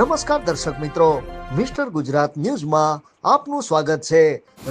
નમસ્કાર દર્શક મિત્રો. મિસ્ટર ગુજરાત ન્યૂઝમાં આપનું સ્વાગત છે.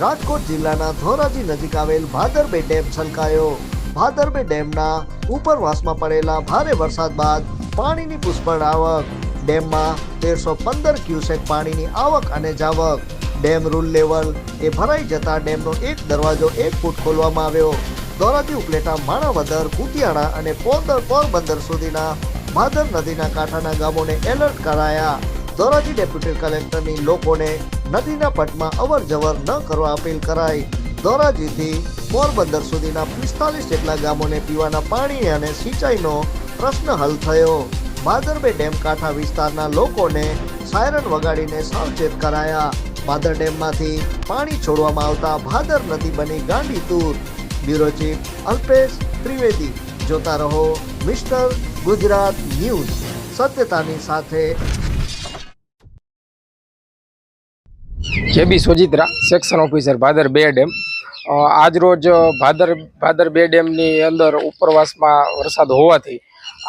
રાજકોટ જિલ્લાના ધોરાજી નજીક આવેલ ભાદરબે ડેમ છલકાયો. ભાદરબે ડેમના ઉપરવાસમાં પડેલા ભારે વરસાદ બાદ પાણીની પુષ્કળ આવક. ડેમમાં તેરસો પંદર ક્યુસેક પાણીની આવક અને જાવક. ડેમ રૂલ લેવલ એ ભરાઈ જતા ડેમનો એક દરવાજો એક ફૂટ ખોલવામાં આવ્યો. ધોરાજી ઉપલેટા, માણાવદર, કુતિયાણા અને પોરદર પોરબંદર સુધીના ભાદર નદીના કાંઠાના ગામોને એલર્ટ કરાયા. ધોરાજી ડેપ્યુટી કલેક્ટરની લોકોને નદીના પટમાં અવર જવર ન કરવા અપીલ કરાઈ. ધોરાજીથી પોરબંદર સુધીના પિસ્તાલીસ જેટલા ગામોને પીવાના પાણી અને સિંચાઈનો પ્રશ્ન હલ થયો. ભાદરબે ડેમ કાંઠા વિસ્તારના લોકોને સાયરન વગાડીને સાવચેત કરાયા. ભાદર ડેમમાંથી પાણી છોડવામાં આવતા ભાદર નદી બની ગાંડી તૂર બ્યુરો ચીફ અલ્પેશ ત્રિવેદી. જોતા રહો, મિસ્ટર ગુજરાત ન્યૂઝ સત્યતાની સાથે. J B Sojitra, section officer, Bhadar બે ડેમ. આજરોજ ભાદર ભાદર બે ડેમની અંદર ઉપરવાસમાં વરસાદ હોવાથી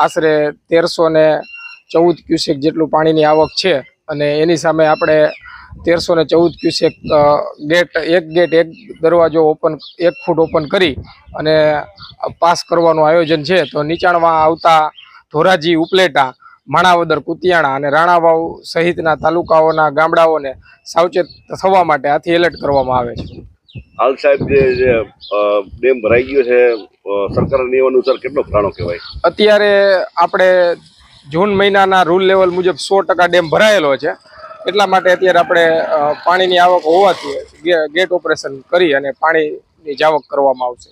આશરે તેરસો ને ચૌદ ક્યુસેક જેટલું પાણીની આવક છે અને એની સામે આપણે તેરસો ને ચૌદ ક્યુસેક ગેટ, એક ગેટ, એક દરવાજો ઓપન, એક ફૂટ ઓપન કરી અને પાસ કરવાનું આયોજન છે. તો નીચાણમાં આવતા ધોરાજી ઉપલેટા માણાવદર કુતિયાણા અને રાણાવાવ સહિતના તાલુકાઓના ગામડાઓને સાવચેત થવા માટે આથી એલર્ટ કરવામાં આવે છે. હાલ સાહેબ જે ડેમ ભરાઈ ગયો છે સરકારના નિયમ અનુસાર કેટલો ઘાણો કહેવાય? અત્યારે આપણે જૂન મહિનાના રૂલ લેવલ મુજબ સો ટકા ડેમ ભરાયેલો છે. એટલા માટે અત્યારે આપણે પાણીની આવક હોવાથી ગેટ ઓપરેશન કરી અને પાણીની જાવક કરવામાં આવશે.